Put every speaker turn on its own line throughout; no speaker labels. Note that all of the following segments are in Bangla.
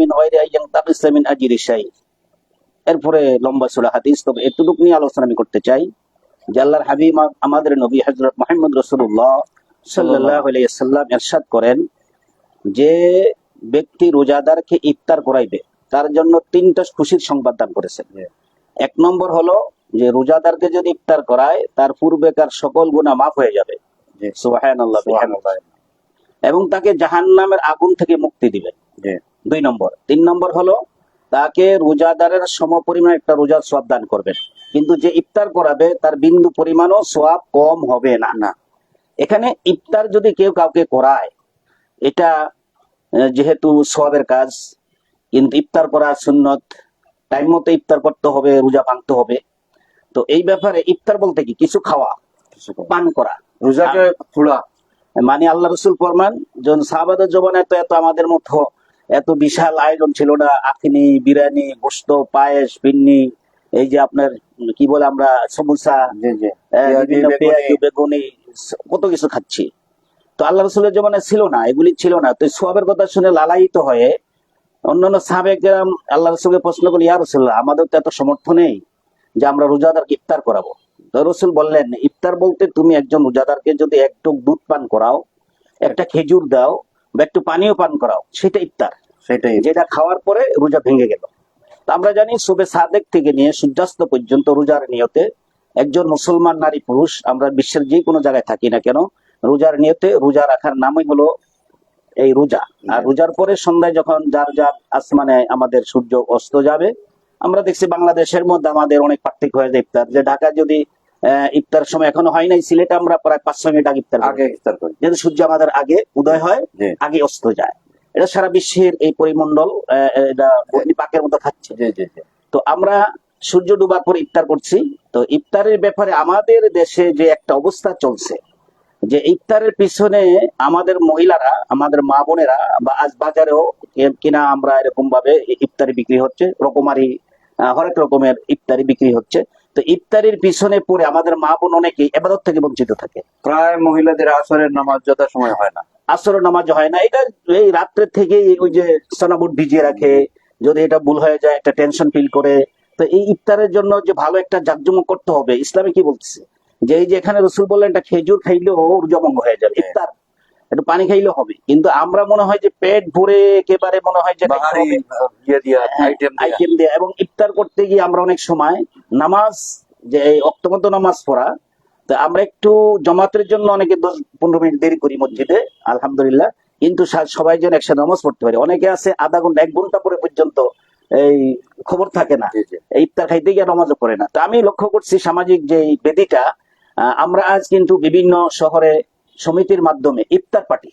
মিন গায়রি আইয়ান তাকিসা মিন আজরি শাই। এরপরে লম্বা সুরা হাদিস তবে এতটুক নিয়ে আলোচনা আমি করতে চাই যে আল্লাহর হাবিব আমাদের নবী হযরত মুহাম্মদ রাসূলুল্লাহ সাল্লাল্লাহু আলাইহি সাল্লাম ইরশাদ করেন যে ব্যক্তি রোজাদারকে ইফতার করাইবে তার জন্য তিনটা খুশির সংবাদ দান করেছেন এক নম্বর হলো যে রোজাদারকে যদি ইফতার করায় তার পূর্বেকার সকল গুনাহ মাফ হয়ে যাবে। সুবহানাল্লাহ এবং তাকে জাহান্নামের আগুন থেকে মুক্তি দিবে। দুই নম্বর। তিন নম্বর হলো তাকে রোজাদারের সম পরিমাণ একটা রোজার সোয়াব দান করবেন। কিন্তু যে ইফতার করাবে তার বিন্দু পরিমাণও সোয়াব কম হবে না
না।
এখানে ইফতার যদি কেউ কাউকে করায় এটা যেহেতু সোয়াবের কাজ কিন্তু ইফতার করা সুন্নত টাইম মতো ইফতার করতে হবে রোজা ভাঙতে হবে। তো এই ব্যাপারে ইফতার বলতে কি? কিছু খাওয়া পান করা।
রোজাকে খোলা
মানে আল্লাহ রসুল ফরমান যখন সাহাবাদের জমানে তো এত আমাদের মতো এত বিশাল আয়োজন ছিল না? আখিনি বিরিয়ানি গোস্ত পায়েস পিন্নি এই যে আপনার কি বলে আমরা সমুসা বিভিন্ন
বেগুনি।
কত কিছু খাচ্ছি। তো আল্লাহ রসুলের জমানে ছিল না এগুলি ছিল না। তো সোয়াবের কথা শুনে লালায়িত হয়ে অন্যান্য সাহাবেকেরাম আল্লাহ রসুলকে প্রশ্ন করল ইয়া রসুল্লাহ আমাদের তো এত সমর্থ নেই যে আমরা রোজাদারকে ইফতার করাবো। তো রসুল বললেন ইফতার বলতে তুমি একজন রোজাদারকে যদি একটু দুধ পান করাও একটা খেজুর দাও বা একটু পানীয় পান করাও সেটা ইফতার।
সেটাই।
যেটা খাওয়ার পরে রোজা ভেঙে গেল। আমরা জানি সুবে সাদেক থেকে নিয়ে সূর্যাস্ত পর্যন্ত রোজার নিয়তে একজন মুসলমান নারী পুরুষ আমরা বিশ্বের যে কোনো জায়গায় থাকি না কেন রোজার নিয়তে রোজা রাখার নামই হলো এই রোজা। আর রোজার পরে সন্ধ্যায় যখন যার যার আসমানে আমাদের সূর্য অস্ত যাবে আমরা দেখছি বাংলাদেশের মধ্যে আমাদের অনেক পার্থক্য হয়ে যায় ইফতার। যে ঢাকা যদি আহ, ইফতার সময় এখনও হয় নাই সিলেটে আমরা প্রায় পাঁচশো মিনিট আগে ইফতার
আগে। ইফতার করি।
যেহেতু সূর্য আমাদের আগে উদয় হয় আগে অস্ত যায়। এটা সারা বিশ্বের এই পরিমণ্ডল এটা পাকের মতো
জি
তো আমরা সূর্য ডুবার পর ইফতার করছি। তো ইফতারের ব্যাপারে আমাদের দেশে যে একটা অবস্থা চলছে যে ইফতারের পিছনে আমাদের মহিলারা আমাদের মা বোনেরা বা আজ বাজারেও কিনা আমরা এরকম ভাবে ইফতারি বিক্রি হচ্ছে রকমারি হরেক রকমের ইফতারি বিক্রি হচ্ছে। তো ইফতারির পিছনে পড়ে আমাদের মা বোন অনেকেই এবাদত থেকে বঞ্চিত থাকে।
প্রায় মহিলাদের আসরের নামাজ যথা সময় হয় না।
আসর নামাজ হয় না। এটা এই রাত্রে থেকে ওই যে সোনাবুট ভিজিয়ে রাখে যদি এটা ভুল হয়ে যায় একটা টেনশন ফিল করে। তো এই ইফতারের জন্য যে ভালো একটা জাকজমক করতে হবে ইসলামে কি বলতেছে? যে এই যে এখানে রসুল বললেন একটা খেজুর খাইলেও উর্জমঙ্গ হয়ে যাবে। ইফতার একটু পানি খাইলে হবে। কিন্তু আমরা মনে হয় যে পেট ভরে একেবারে মনে হয় যে
ইয়ে আইটেম দিয়া।
এবং ইফতার করতে গিয়ে আমরা অনেক সময় নামাজ যে এই অক্তমত নামাজ পড়া তো আমরা একটু জমাতের জন্য অনেকে দশ পনেরো মিনিট দেরি করি মসজিদে আলহামদুলিল্লাহ। কিন্তু সবাই যেন একসাথে নামাজ পড়তে পারে। অনেকে আছে আধা ঘণ্টা এক ঘণ্টা পরে পর্যন্ত এই খবর থাকে না। ইফতার খাইতে গিয়ে নামাজও পড়ে না। তো আমি লক্ষ্য করছি সামাজিক যে বেদিটা আহ, আমরা আজ কিন্তু বিভিন্ন শহরে সমিতির মাধ্যমে ইফতার পার্টি।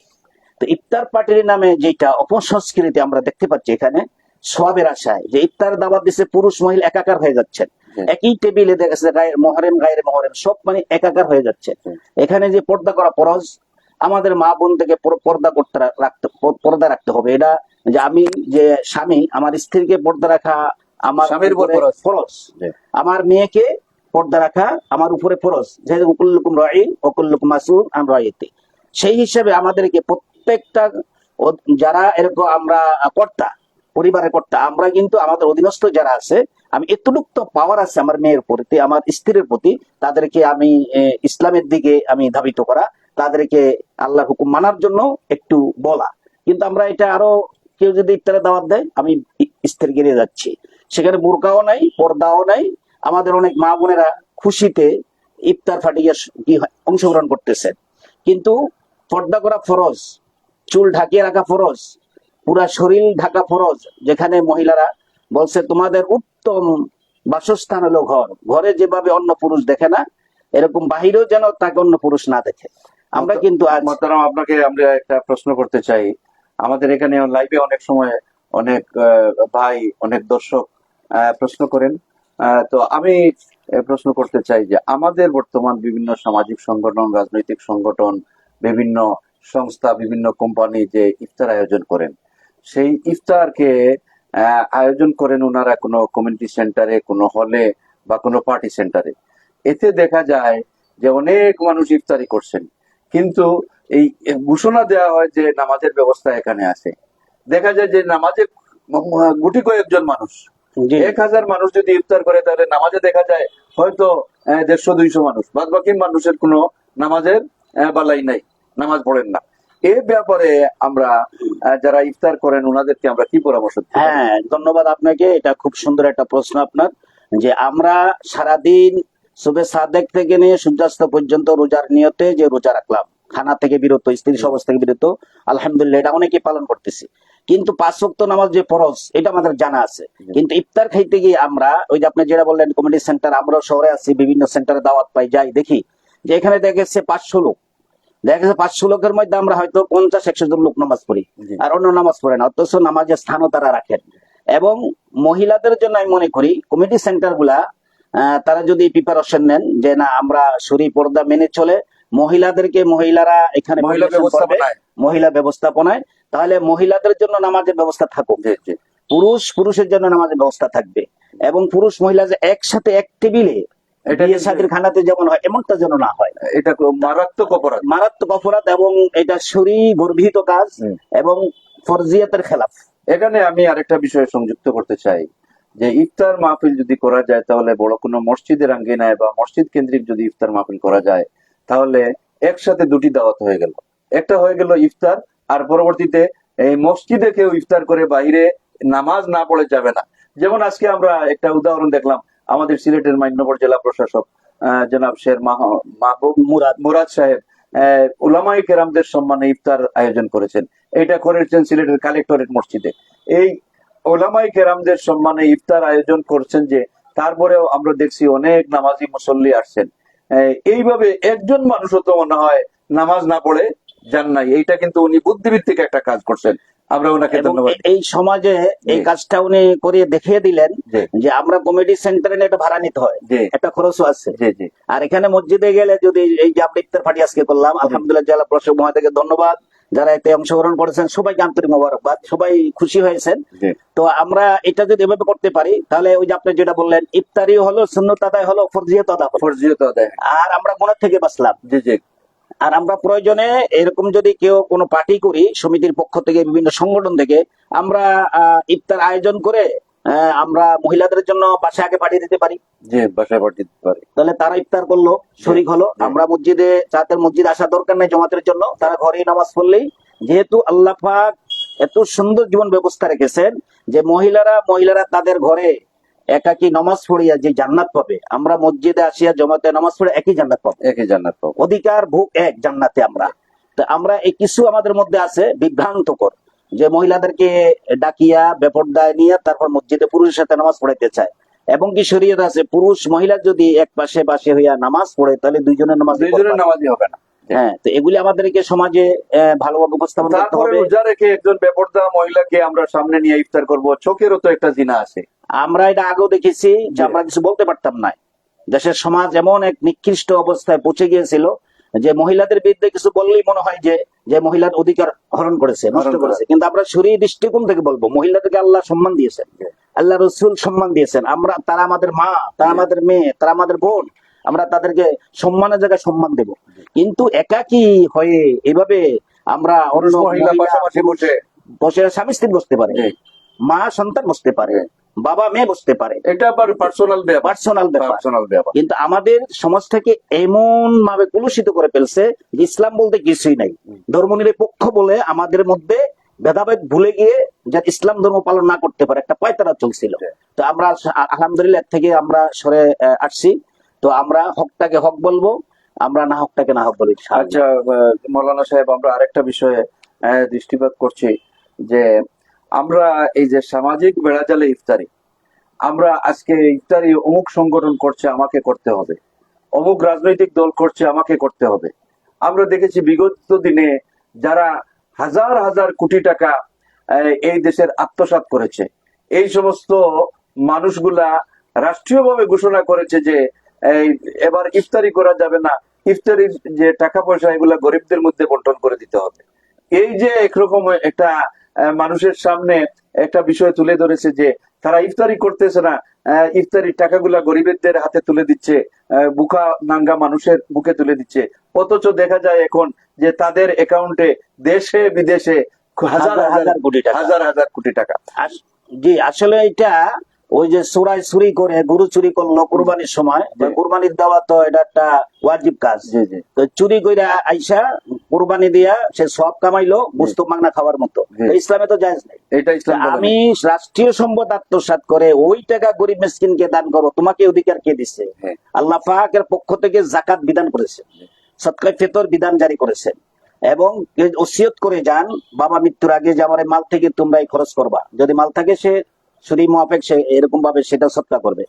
তো ইফতার পার্টির নামে যেটা অপসংস্কৃতি আমরা দেখতে পাচ্ছি এখানে সবের আশায় যে ইফতার দাওয়াত দিচ্ছে পুরুষ মহিলা একাকার হয়ে যাচ্ছেন। একই টেবিলে দেখা যাচ্ছে মহরেম গায়ের মহরেম সব মানে একাকার হয়ে যাচ্ছে। এখানে যে পর্দা করা ফরজ আমাদের মা বোন থেকে পর্দা করতে রাখতে পর্দা রাখতে হবে। এটা যে আমি যে স্বামী আমার স্ত্রীকে পর্দা রাখা আমার
স্বামীর ফরজ।
ফরজ। আমার মেয়েকে পর্দা রাখা আমার উপরে ফরজ। যেহেতু উকুল্লুকুম রাই অকুল্লুকুম মাসুল আন রাইতে সেই হিসাবে আমাদেরকে প্রত্যেকটা যারা এরকম আমরা কর্তা পরিবারের কর্তা আমরা কিন্তু আমাদের অধীনস্থ যারা আছে আমি এতটুকু তো পাওয়ার আছে আমার মেয়ের প্রতি, আমার স্ত্রীর প্রতি, তাদেরকে আমি ইসলামের দিকে আমি ধাবিত করা, তাদেরকে আল্লাহর হুকুম মানার জন্য একটু বলা। কিন্তু আমরা এটা আরও কেউ যদি ইফতারে দাওয়াত দেয়, আমি স্ত্রীকে নিয়ে যাচ্ছি। সেখানে বোরকাও নাই, পর্দাও নাই। আমাদের অনেক মা বোনেরা খুশিতে ইফতার ফাটিয়ে কি অংশগ্রহণ করতেছেন কিন্তু পর্দা করা ফরজ, চুল ঢাকিয়ে রাখা ফরজ, পুরা শরীর ঢাকা ফরজ, যেখানে মহিলারা বলছে, তোমাদের উত্তম বাসস্থান হলো ঘর। ঘরে যেভাবে অন্য পুরুষ দেখে না এরকম বাহিরেও যেন তাকে অন্য পুরুষ না দেখে। আমরা কিন্তু
মোহতারাম আপনাকে আমরা একটা প্রশ্ন করতে চাই। আমাদের এখানে লাইভে অনেক সময় অনেক ভাই অনেক দর্শক প্রশ্ন করেন। তো আমি প্রশ্ন করতে চাই যে আমাদের বর্তমান বিভিন্ন সামাজিক সংগঠন রাজনৈতিক সংগঠন বিভিন্ন সংস্থা বিভিন্ন কোম্পানি যে ইফতার আয়োজন করেন সেই ইফতারকে আয়োজন করেন ওনারা কোনো কমিউনিটি সেন্টারে কোনো হলে বা কোনো পার্টি সেন্টারে এতে দেখা যায় যে অনেক মানুষ ইফতারি করছেন। কিন্তু এই ঘোষণা দেওয়া হয় যে নামাজের ব্যবস্থা এখানে আছে। দেখা যায় যে ম- গুটি কয়েকজন মানুষ। এক হাজার মানুষ যদি ইফতার করে তাহলে নামাজে দেখা যায় হয়তো দেড়শো দুইশো মানুষ। বাদ বাকি মানুষের কোনো নামাজের বালাই নাই। নামাজ পড়েন না। এ ব্যাপারে আমরা যারা ইফতার করেন ওনাদেরকে আমরা কি পরামর্শ
হ্যাঁ ধন্যবাদ আপনাকে। এটা খুব সুন্দর একটা প্রশ্ন আপনার যে আমরা সারাদিন শুভে সাদেক থেকে নিয়ে সূর্যাস্ত পর্যন্ত রোজার নিয়তে যে রোজা রাখলাম খানা থেকে বিরত স্ত্রী সবস থেকে বিরত আলহামদুলিল্লাহ এটা অনেকে পালন করতেছি। কিন্তু পাঁচ ওয়াক্ত নামাজ যে ফরজ এটা আমাদের জানা আছে। কিন্তু ইফতার খাইতে গিয়ে আমরা ওই যে আপনি যেটা বললেন কমিটি সেন্টার আমরা শহরে আছি বিভিন্ন সেন্টারে দাওয়াত পাই যাই দেখি। যে এখানে দেখা গেছে পাঁচশো লোক। দেখা গেছে পাঁচশো লোকের মধ্যে আমরা হয়তো পঞ্চাশ একশো জন লোক নামাজ পড়ি। আর অন্য নামাজ পড়ে না অথচ নামাজের স্থানও তারা রাখেন এবং মহিলাদের জন্য আমি মনে করি কমিটি সেন্টারগুলা তারা যদি প্রিপারেশন নেন যে না আমরা শরী পর্দা মেনে চলে মহিলাদেরকে মহিলারা এখানে
মহিলা ব্যবস্থাপনায়।
তাহলে মহিলাদের জন্য নামাজের ব্যবস্থা থাকুক। পুরুষ পুরুষের জন্য নামাজের ব্যবস্থা থাকবে। এবং পুরুষ মহিলা যে একসাথে এক টেবিলে
এটা
খানাতে যেমন হয় এমনটা যেন না হয়।
এটা মারাত্মক অপরাধ।
মারাত্মক অপরাধ এবং এটা শরী গর্ভিত কাজ এবং ফরজিয়াতের খেলাফ।
এখানে আমি আরেকটা বিষয় সংযুক্ত করতে চাই যে ইফতার মাহফিল যদি করা যায় তাহলে বড় কোনো মসজিদের আঙ্গিনায় বা মসজিদ কেন্দ্রিক যদি ইফতার মাহফিল করা যায় তাহলে একসাথে দুটি দাওয়াত হয়ে গেল। একটা হয়ে গেল ইফতার আর পরবর্তীতে এই মসজিদে কেউ ইফতার করে বাইরে নামাজ না পড়ে যাবে না। যেমন আজকে আমরা একটা উদাহরণ দেখলাম আমাদের সিলেটের মান্যবর জেলা প্রশাসক জনাব শের মাহবুব
মুরাদ
মুরাদ সাহেব আহ, উলামাই কেরামদের সম্মানে ইফতার আয়োজন করেছেন। এটা করেছেন সিলেটের কালেক্টরেট মসজিদে। এই ওলামাই কেরামদের সম্মানে ইফতার আয়োজন করছেন যে তারপরেও আমরা দেখছি অনেক নামাজি মুসল্লি আসছেন। এইভাবে একজন মানুষও তো মনে হয় নামাজ না পড়ে যান নাই। এইটা কিন্তু উনি বুদ্ধিভিত্তিক একটা কাজ করছেন। আমরা ওনাকে ধন্যবাদ
এই সমাজে এই কাজটা উনি করে দেখিয়ে দিলেন যে আমরা কমিটি সেন্টারে একটা ভাড়া নিতে হয়। একটা খরচও আছে। আর এখানে মসজিদে গেলে যদি এই যে ইফতার পার্টি আজকে করলাম আলহামদুলিল্লাহ জেলা প্রশাসক মহাদেরকে ধন্যবাদ। যারা এতে অংশগ্রহণ করেছেন সবাইকে আন্তরিক মোবারকবাদ সবাই খুশি হয়েছেন। তো আমরা এটা যদি এভাবে করতে পারি তাহলে ওই যে আপনি যেটা বললেন ইফতারি হলো সুন্নত আদায় হলো ফরজিয়ত
আদায়
আর আমরা গুণার থেকে বাঁচলাম।
জি জি।
আর আমরা প্রয়োজনে এরকম যদি কেউ কোনো পার্টি করি সমিতির পক্ষ থেকে বিভিন্ন সংগঠন থেকে আমরা ইফতার আয়োজন করে আমরা মহিলাদের জন্য বাসায় আগে পাঠিয়ে দিতে পারি।
জি বাসায় পাঠিয়ে দিতে পারি।
তাহলে তারা ইফতার করল শরিক হলো। আমরা মসজিদে তাদের মসজিদ আসা দরকার নেই জমাতের জন্য তারা ঘরেই নামাজ পড়লেই যেহেতু আল্লাহ পাক এত সুন্দর জীবন ব্যবস্থা রেখেছেন যে মহিলারা মহিলারা তাদের ঘরে একাকি নামাজ পড়িয়া যে জান্নাত পাবে আমরা মসজিদে আসিয়া জমাতে নামাজ পড়ে একই জান্নাত পাবো।
একই জান্নাত পাবো।
অধিকার ভোগ এক জান্নাতে আমরা। তো আমরা এই কিছু আমাদের মধ্যে আছে বিভ্রান্তকর। যে মহিলাদেরকে ডাকিয়া বেপরদায় নিয়ে তারপর মসজিদে পুরুষের সাথে নামাজ পড়াইতে চায়। এবং কি শরীয়ত আছে পুরুষ মহিলা যদি এক পাশে পাশে হইয়া নামাজ পড়ে তাহলে দুইজনের নামাজ
দুইজনের নামাজি হবে না।
হ্যাঁ তো এগুলি আমাদেরকে সমাজে ভালোভাবে উপস্থাপন করতে হবে।
রোজা রেখে একজন বেপরদা মহিলাকে আমরা সামনে নিয়ে ইফতার করব চোখেরও তো একটা জিনা আছে।
আমরা এটা আগেও দেখেছি যে আমরা কিছু বলতে পারতাম না। দেশের সমাজ এমন এক নিকৃষ্ট অবস্থায় পৌঁছে গিয়েছিল যে মহিলাদের বিরুদ্ধে কিছু বললেই মনে হয় যে যে মহিলার অধিকার হরণ করেছে নষ্ট করেছে। কিন্তু আমরা শরীর দৃষ্টিকোণ থেকে বলব মহিলাদেরকে আল্লাহ সম্মান দিয়েছেন। আল্লাহ রসুল সম্মান দিয়েছেন। আমরা তারা আমাদের মা তারা আমাদের মেয়ে তারা আমাদের বোন আমরা তাদেরকে সম্মানের জায়গায় সম্মান দেব। কিন্তু একাকি হয়ে এভাবে আমরা অন্য
বসে।
স্বামী স্ত্রী বসতে পারে। মা সন্তান বসতে পারে। বাবা মেয়ে বসতে পারে।
এটা আবার পার্সোনাল ব্যাপার।
পার্সোনাল ব্যাপার।
পার্সোনাল ব্যাপার।
কিন্তু আমাদের সমাজটাকে এমন ভাবে কলুষিত করে ফেলছে ইসলাম বলতে কিছুই নাই। ধর্ম নিরপেক্ষ বলে আমাদের মধ্যে ভেদাভেদ ভুলে গিয়ে যে ইসলাম ধর্ম পালন না করতে পারে একটা পায়তারা চলছিল। তো আমরা আলহামদুলিল্লাহ থেকে আমরা সরে আসছি। তো আমরা হকটাকে হক বলব আমরা না হকটাকে না হক বলি
আচ্ছা মৌলানা সাহেব আমরা আরেকটা বিষয়ে দৃষ্টিপাত করছি যে আমরা এই যে সামাজিক বেড়াজালে ইফতারি, আমরা আজকে ইফতারি অমুক সংগঠন করছে, আমাকে করতে হবে। অমুক রাজনৈতিক দল করছে, আমাকে করতে হবে। আমরা দেখেছি বিগত দিনে যারা হাজার হাজার কোটি টাকা এই দেশের আত্মসাৎ করেছে, এই সমস্ত মানুষগুলা রাষ্ট্রীয়ভাবে ঘোষণা করেছে যে এবার ইফতারি করা যাবে না, ইফতারির যে টাকা পয়সা, এগুলা গরিবদের মধ্যে বন্টন করে দিতে হবে। এই যে একরকম একটা মানুষের সামনে একটা বিষয় তুলে ধরেছে যে তারা ইফতারি করতেছে না। ইফতারির টাকাগুলা গরিবের হাতে তুলে দিচ্ছে বুকা নাঙ্গা মানুষের বুকে তুলে দিচ্ছে। অথচ দেখা যায় এখন যে তাদের অ্যাকাউন্টে দেশে বিদেশে হাজার
হাজার কোটি টাকা।
হাজার হাজার কোটি টাকা।
জি আসলে এটা ওই যে সুরাই চুরি করে গরু চুরি করল কুরবানির সময়। কুরবানির দেওয়া তো এটা একটা ওয়াজিব কাজ। তো চুরি করে আইসা কুরবানি দিয়া সে সব কামাইলো বুঝতো মাগনা খাওয়ার মতো। ইসলামে তো জায়েজ নাই।
এটা ইসলাম
আমি রাষ্ট্রীয় সম্পদ আত্মসাৎ করে ওই টাকা গরিব মিসকিনকে দান করো তোমাকে অধিকার কে দিচ্ছে। আল্লাহ পাকের পক্ষ থেকে জাকাত বিধান করেছে সৎকায় ফেতর বিধান জারি করেছেন এবং ওসিয়ত করে যান বাবা মৃত্যুর আগে যে আমার মাল থেকে তোমরা খরচ করবা। যদি মাল থাকে সে সুরি মোয়াফেক সে এরকম ভাবে সেটা সৎকা করবে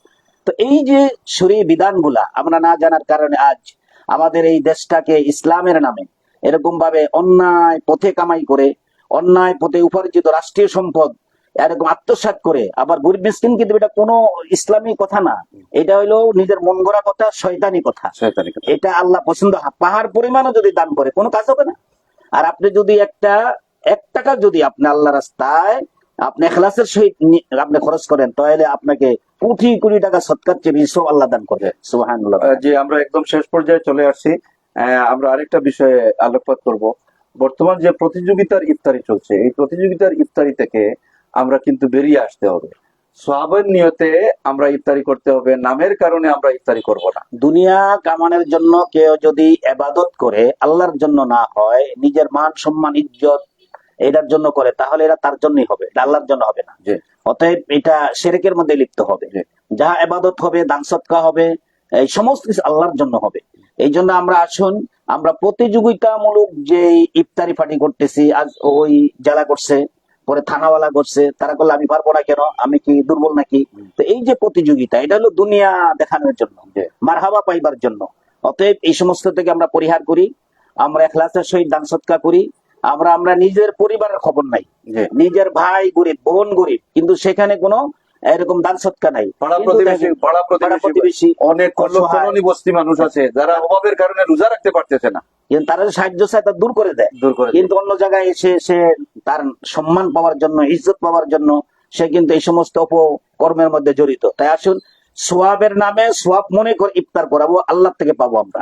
তো এই যে সুরি বিধানগুলা আমরা না জানার কারণে আজ আমাদের এই দেশটাকে ইসলামের নামে এরকম ভাবে অন্যায় পথে কামাই করে অন্যায় পথে উপার্জিত রাষ্ট্রীয় সম্পদ এরকম আত্মসাৎ করে আবার গরিব মিসকিন কিন্তু এটা কোনো ইসলামী কথা না এটা হইল নিজের মন গড়া কথা শয়তানি কথা
শয়তানি কথা।
এটা আল্লাহ পছন্দ। পাহাড় পরিমাণও যদি দান করে কোনো কাজ হবে না আর আপনি যদি একটা এক টাকা যদি আপনি আল্লাহ রাস্তায় আপনি এখলাসের সহিত আপনি খরচ করেন তাহলে আপনাকে কোটি কোটি টাকা সৎকার চেয়ে বেশি সব আল্লাহ দান করে সুহান
যে আমরা একদম শেষ পর্যায়ে চলে আসছি। আমরা আরেকটা বিষয়ে আলোকপাত করব। বর্তমান যে প্রতিযোগিতার ইফতারি চলছে এই প্রতিযোগিতার ইফতারি থেকে আমরা কিন্তু বেরিয়ে আসতে হবে। সোয়াবের নিয়তে আমরা ইফতারি করতে হবে নামের কারণে আমরা ইফতারি করব না।
দুনিয়া কামানের জন্য কেউ যদি এবাদত করে আল্লাহর জন্য না হয় নিজের মান সম্মান ইজ্জত এটার জন্য করে তাহলে এরা তার জন্যই হবে আল্লাহর জন্য হবে না। অতএব এটা সেরেকের মধ্যে লিপ্ত হবে। যা এবাদত হবে দান সৎকা হবে এই সমস্ত কিছু আল্লাহর জন্য হবে। এই জন্য আমরা আসুন আমরা প্রতিযোগিতামূলক যে ইফতারি পার্টি করতেছি আজ ওই জেলা করছে পরে থানাওয়ালা করছে তারা করলে আমি পারব না কেন? আমি কি দুর্বল নাকি? তো এই যে প্রতিযোগিতা এটা হলো দুনিয়া দেখানোর জন্য। মারহাবা পাইবার জন্য। অতএব এই সমস্ত থেকে আমরা পরিহার করি আমরা এখলাসের সহিত দান সৎকা করি আমরা আমরা নিজের পরিবারের খবর নাই। নিজের ভাই গরিব বোন গরিব কিন্তু সেখানে কোনো এরকম দান সৎকা নাই।
পাড়া প্রতিবেশী পাড়া
পাড়া
প্রতিবেশী
প্রতিবেশী
অনেক বস্তি মানুষ আছে যারা অভাবের কারণে রোজা রাখতে পারতেছে না।
কিন্তু তারা যে সাহায্য চায় তা দূর করে দেয়।
দূর করে
কিন্তু অন্য জায়গায় এসে সে তার সম্মান পাওয়ার জন্য ইজ্জত পাওয়ার জন্য সে কিন্তু এই সমস্ত অপকর্মের মধ্যে জড়িত। তাই আসুন সোয়াবের নামে সোয়াব মনে করে ইফতার করাবো আল্লাহ থেকে পাবো আমরা।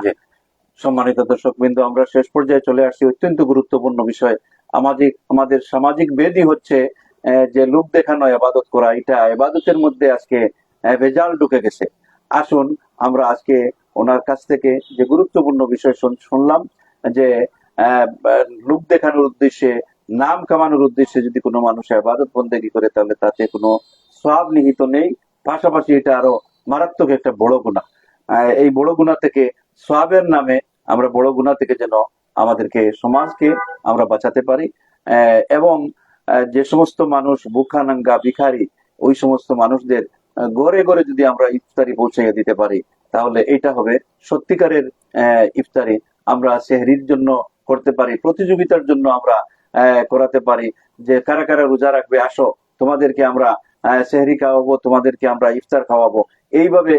সম্মানিত দর্শক বিন্দু আমরা শেষ পর্যায়ে চলে আসছি। অত্যন্ত গুরুত্বপূর্ণ বিষয় আমাদের আমাদের সামাজিক বেদি হচ্ছে যে লোক দেখানো আবাদত করা। এটা আবাদতের মধ্যে আজকে ভেজাল ঢুকে গেছে। আসুন, আমরা আজকে ওনার কাছ থেকে যে গুরুত্বপূর্ণ বিষয় শুনলাম, যে লোক দেখানোর উদ্দেশ্যে, নাম কামানোর উদ্দেশ্যে যদি কোনো মানুষ আবাদত বন্দেগি করে, তাহলে তাতে কোনো সব নিহিত নেই। পাশাপাশি এটা আরও মারাত্মক একটা বড় গুণা। এই বড় গুণা থেকে সোয়াবের নামে আমরা বড় গুণা থেকে যেন আমাদেরকে সমাজকে আমরা বাঁচাতে পারি। এবং যে সমস্ত মানুষ বুখানাঙ্গা ভিখারি, ওই সমস্ত মানুষদের গড়ে গড়ে যদি আমরা ইফতারি পৌঁছাইয়া দিতে পারি, তাহলে এটা হবে সত্যিকারের ইফতারি। আমরা সেহরির জন্য করতে পারি, প্রতিযোগিতার জন্য আমরা করাতে পারি যে, কারা কারা রোজা রাখবে, আসো, তোমাদেরকে আমরা সেহরি খাওয়াবো, তোমাদেরকে আমরা ইফতার খাওয়াবো। এইভাবে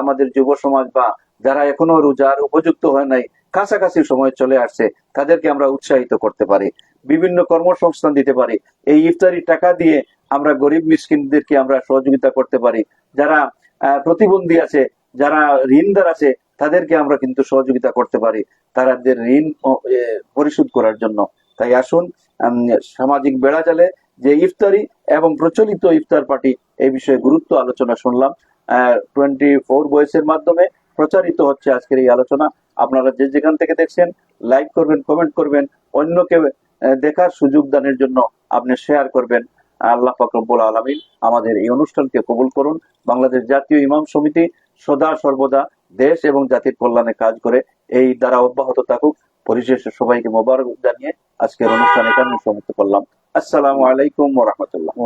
আমাদের যুব সমাজ বা যারা এখনও রোজার উপযুক্ত হয় নাই, কাছাকাছি সময় চলে আসছে, তাদেরকে আমরা উৎসাহিত করতে পারি, বিভিন্ন কর্মসংস্থান দিতে পারি, এই ইফতারি টাকা দিয়ে আমরা গরিব মিসকিনদেরকে আমরা সহযোগিতা করতে পারি, যারা প্রতিবন্ধী আছে, যারা ঋণদার আছে, তাদেরকে আমরা কিন্তু সহযোগিতা করতে পারি তাদের ঋণ পরিশোধ করার জন্য। তাই আসুন সামাজিক বেড়াজালে যে ইফতারি এবং প্রচলিত ইফতার পার্টি, এই বিষয়ে গুরুত্ব আলোচনা শুনলাম টোয়েন্টি ফোর বয়সের মাধ্যমে প্রচারিত হচ্ছে আজকের এই আলোচনা। আপনারা যে যেখান থেকে দেখছেন, লাইক করবেন, কমেন্ট করবেন, অন্যকে দেখার সুযোগ দানের জন্য আপনি শেয়ার করবেন। আল্লাহ ফাকরবুল আলমিন আমাদের এই অনুষ্ঠানকে কবুল করুন। বাংলাদেশ জাতীয় ইমাম সমিতি সদা সর্বদা দেশ এবং জাতির কল্যাণে কাজ করে এই দ্বারা অব্যাহত থাকুক। পরিশেষে সবাইকে মোবারক জানিয়ে আজকের অনুষ্ঠান এখানে সমাপ্ত করলাম। আসসালামু আলাইকুম ওরহমতুল্লাহ